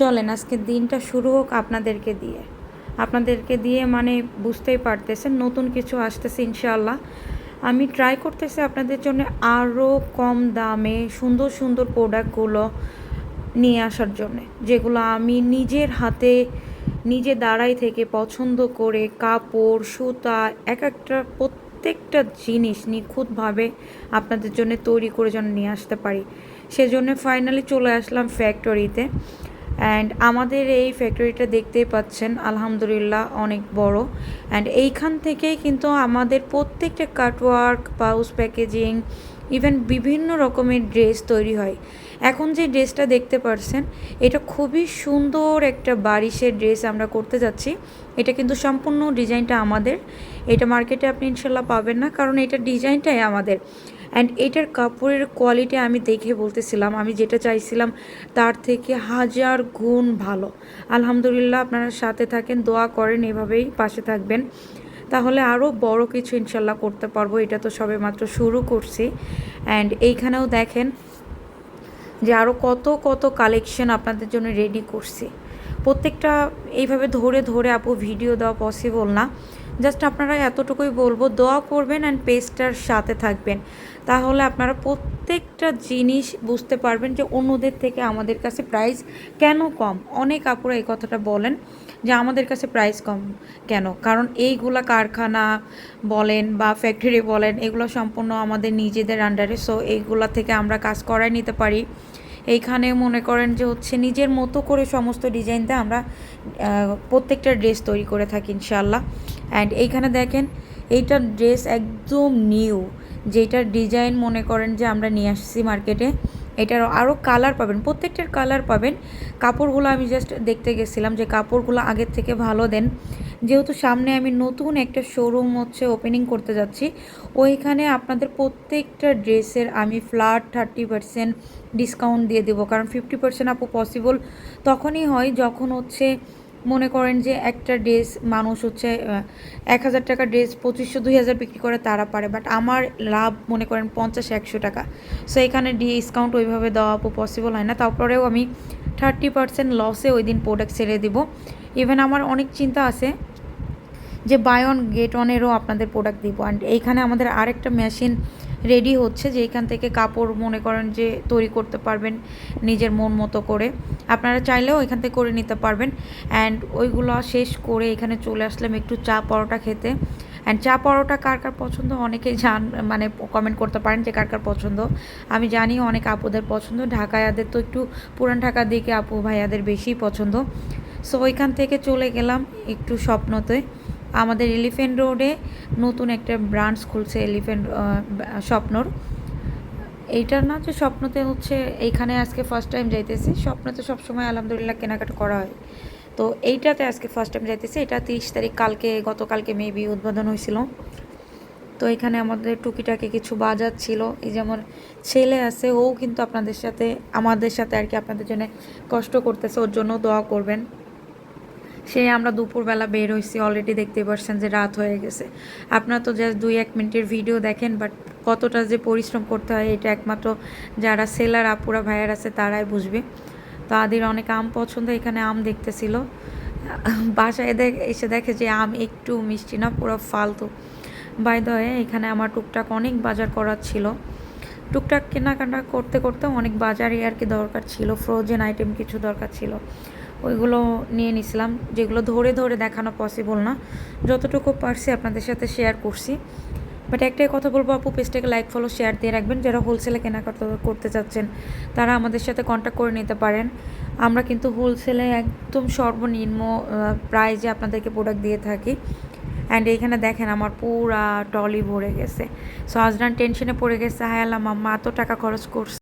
চলেন, আজকে দিনটা শুরু হোক আপনাদেরকে দিয়ে। আপনাদেরকে দিয়ে মানে বুঝতেই পারতেছেন, নতুন কিছু আসতেছে ইনশাআল্লাহ। আমি ট্রাই করতেছি আপনাদের জন্য আরও কম দামে সুন্দর সুন্দর প্রোডাক্টগুলো নিয়ে আসার জন্য, যেগুলো আমি নিজের হাতে, নিজে দাঁড়াই থেকে পছন্দ করে কাপড়, সুতা, এক একটা প্রত্যেকটা জিনিস নিখুঁতভাবে আপনাদের জন্য তৈরি করে যেন নিয়ে আসতে পারি। সেজন্য ফাইনালি চলে আসলাম ফ্যাক্টরিতে অ্যান্ড আমাদের এই ফ্যাক্টরিটা দেখতেই পাচ্ছেন, আলহামদুলিল্লাহ অনেক বড়। অ্যান্ড এইখান থেকেই কিন্তু আমাদের প্রত্যেকটা কাটওয়ার্ক পাউস প্যাকেজিং ইভেন বিভিন্ন রকমের ড্রেস তৈরি হয়। এখন যে ড্রেসটা দেখতে পারছেন, এটা খুবই সুন্দর একটা বারিশের ড্রেস আমরা করতে যাচ্ছি। এটা কিন্তু সম্পূর্ণ ডিজাইনটা আমাদের। এটা মার্কেটে আপনি ইনশাল্লাহ পাবেন না, কারণ এটা ডিজাইনটাই আমাদের। অ্যান্ড এটার কাপড়ের কোয়ালিটি আমি দেখে বলতেছিলাম। আমি যেটা চাইছিলাম, তার থেকে হাজার গুণ ভালো। আলহামদুলিল্লাহ আপনারা সাথে থাকেন, দোয়া করেন, এভাবেই পাশে থাকবেন। তাহলে আরও বড় কিছু ইনশাল্লাহ করতে পারব, এটা তো সবে মাত্র শুরু করছি। অ্যান্ড এইখানেও দেখেন যে আরও কত কত কালেকশন আপনাদের জন্য রেডি করছি। প্রত্যেকটা এইভাবে ধরে ধরে আপু ভিডিও দেওয়া পসিবল না। জাস্ট আপনারা এতটুকুই বলব, দোয়া করবেন অ্যান্ড পেজটার সাথে থাকবেন। তাহলে আপনারা প্রত্যেকটা জিনিস বুঝতে পারবেন যে অন্যদের থেকে আমাদের কাছে প্রাইস কেন কম। অনেক আপুরা এই কথাটা বলেন যে আমাদের কাছে প্রাইস কম কেন? কারণ এইগুলা কারখানা বলেন বা ফ্যাক্টরি বলেন, এগুলো সম্পূর্ণ আমাদের নিজেদের আন্ডারে সো এইগুলা থেকে আমরা কাজ করাই নিতে পারি। এইখানে মনে করেন যে হচ্ছে নিজের মতো করে সমস্ত ডিজাইনটা আমরা প্রত্যেকটা ড্রেস তৈরি করে থাকি ইনশাল্লাহ অ্যান্ড এইখানে দেখেন এইটার ড্রেস একদম নিউ যেটার ডিজাইন মনে করেন যে আমরা নিয়ে আসছি মার্কেটে এটার আরও কালার পাবেন, প্রত্যেকটার কালার পাবেন। কাপড়গুলো আমি জাস্ট দেখতে গেছিলাম যে কাপড়গুলো আগের থেকে ভালো দেন। যেহেতু সামনে আমি নতুন একটা শোরুম হচ্ছে ওপেনিং করতে যাচ্ছি, ওইখানে আপনাদের প্রত্যেকটা ড্রেসের আমি ফ্ল্যাট থার্টি পার্সেন্ট ডিসকাউন্ট দিয়ে দেবো। কারণ ফিফটি পার্সেন্ট আপু পসিবল তখনই হয় যখন হচ্ছে মনে করেন যে একটা ড্রেস মানুষ হচ্ছে এক হাজার টাকা ড্রেস পঁচিশশো, দুই হাজার বিক্রি করে তারা পারে বাট আমার লাভ মনে করেন পঞ্চাশ, একশো টাকা। সো এখানে ডিসকাউন্ট ওইভাবে দেওয়া পসিবল হয় না। তারপরেও আমি থার্টি পার্সেন্ট লসে ওই দিন প্রোডাক্ট ছেড়ে দিব। ইভেন আমার অনেক চিন্তা আছে যে বাই অন গেট অনেরও আপনাদের প্রোডাক্ট দিব। অ্যান্ড এইখানে আমাদের আরেকটা মেশিন রেডি হচ্ছে যে এখান থেকে কাপড় মনে করেন যে তৈরি করতে পারবেন নিজের মন মতো করে। আপনারা চাইলেও এখান থেকে করে নিতে পারবেন। অ্যান্ড ওইগুলো শেষ করে এখানে চলে আসলাম একটু চা পরোটা খেতে। অ্যান্ড চা পরোটা কার কার পছন্দ? অনেকেই জান মানে কমেন্ট করতে পারেন যে কার কার পছন্দ। আমি জানি অনেক আপুদের পছন্দ। ঢাকায় ঢাকায়াদের তো একটু পুরান ঢাকার দিকে আপু ভাইয়াদের বেশি পছন্দ। সো ওইখান থেকে চলে গেলাম একটু স্বপ্নতে। আমাদের এলিফেন্ট রোডে নতুন একটা ব্রাঞ্চ খুলছে এলিফেন্ট স্বপ্নর। এইটা না যে স্বপ্নতে হচ্ছে এইখানে আজকে ফার্স্ট টাইম যাইতেছি। স্বপ্নতে সবসময় আলহামদুলিল্লাহ কেনাকাটা করা হয়। তো এইটাতে আজকে ফার্স্ট টাইম যাইতেছি। এটা তিরিশ তারিখ কালকে, গতকালকে মেবি উদ্বোধন হয়েছিল তো এখানে আমাদের টুকিটাকি কিছু বাজার ছিল। এই যেমন ছেলে আছে, ও কিন্তু আপনাদের সাথে, আমাদের সাথে আর কি আপনাদের জন্য কষ্ট করতেছে, ওর জন্য দোয়া করবেন। সে আমরা দুপুরবেলা বের হয়েছি অলরেডি দেখতে পাচ্ছেন যে রাত হয়ে গেছে। আপনারা তো জাস্ট দুই এক মিনিটের ভিডিও দেখেন বাট কতটা যে পরিশ্রম করতে হয়, এটা একমাত্র যারা সেলার আপুরা, ভাইয়ার আছে, তারাই বুঝবে। তো আদির অনেক আম পছন্দ, এখানে আম দেখতেছিল। বাসায় দেখ এসে দেখে যে আম একটু মিষ্টি না, পুরো ফালতু। বাই দয়ে এখানে আমার টুকটাক অনেক বাজার করার ছিল। টুকটাক কেনাকাটা করতে করতে অনেক বাজারই আর কি দরকার ছিল। ফ্রোজেন আইটেম কিছু দরকার ছিল। ওইগুলো নিয়ে নিছিলাম, যেগুলো ধরে ধরে দেখানো পসিবল না। যতটুকু পারছি আপনাদের সাথে শেয়ার করছি। বাট একটাই কথা বলব আপু পেজটাকে লাইক ফলো শেয়ার দিয়ে রাখবেন। যারা হোলসেলে কেনাকাটা করতে চাচ্ছেন, তারা আমাদের সাথে কন্ট্যাক্ট করে নিতে পারেন। আমরা কিন্তু হোলসেলে একদম সর্বনিম্ন প্রাইজে আপনাদেরকে প্রোডাক্ট দিয়ে থাকি। অ্যান্ড এইখানে দেখেন আমার পুরা টলি ভরে গেছে। সো আজরান টেনশনে পড়ে গেছে। হায় আল্লাহ, মাম্মা, এত টাকা খরচ করছে।